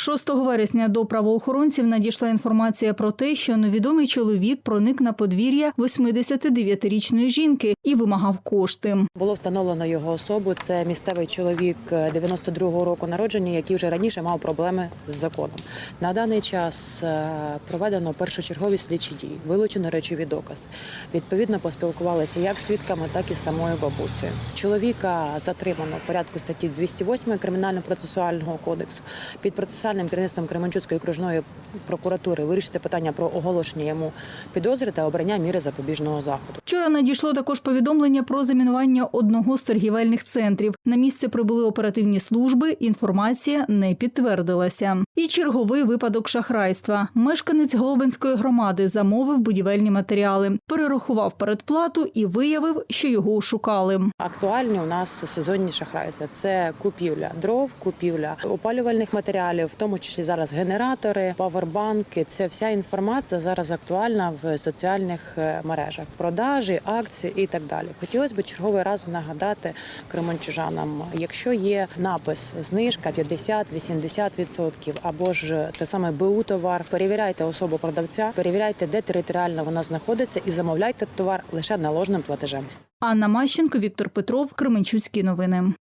6 вересня до правоохоронців надійшла інформація про те, що невідомий чоловік проник на подвір'я 89-річної жінки і вимагав кошти. Було встановлено його особу. Це місцевий чоловік е, 92-го року народження, який вже раніше мав проблеми з законом. На даний час е, проведено першочергові слідчі дії, вилучено речові докази. Відповідно, поспілкувалися як з свідками, так і з самою бабусею. Чоловіка затримано в порядку статті 208 Кримінально-процесуального кодексу. Під процесуальним керівництвом Кременчуцької окружної прокуратури вирішиться питання про оголошення йому підозри та обрання міри запобіжного заходу. Вчора надійшло також повідомлення про замінування одного з торгівельних центрів. На місце прибули оперативні служби. Інформація не підтвердилася. І черговий випадок шахрайства. Мешканець Голубинської громади замовив будівельні матеріали, перерахував передплату і виявив, що його ошукали. Актуальні у нас сезонні шахрайства. Це купівля дров, купівля опалювальних матеріалів, тому числі зараз генератори, павербанки. Це вся інформація зараз актуальна в соціальних е, мережах, продажі, акції і так далі. Хотілося б черговий раз нагадати кримончужанам, якщо є напис знижка 50-80% або ж те саме БУ товар, перевіряйте особу продавця, перевіряйте, де територіально вона знаходиться, і замовляйте товар лише наложним платежем. Анна Мащенко, Віктор Петров, Кременчуцькі новини.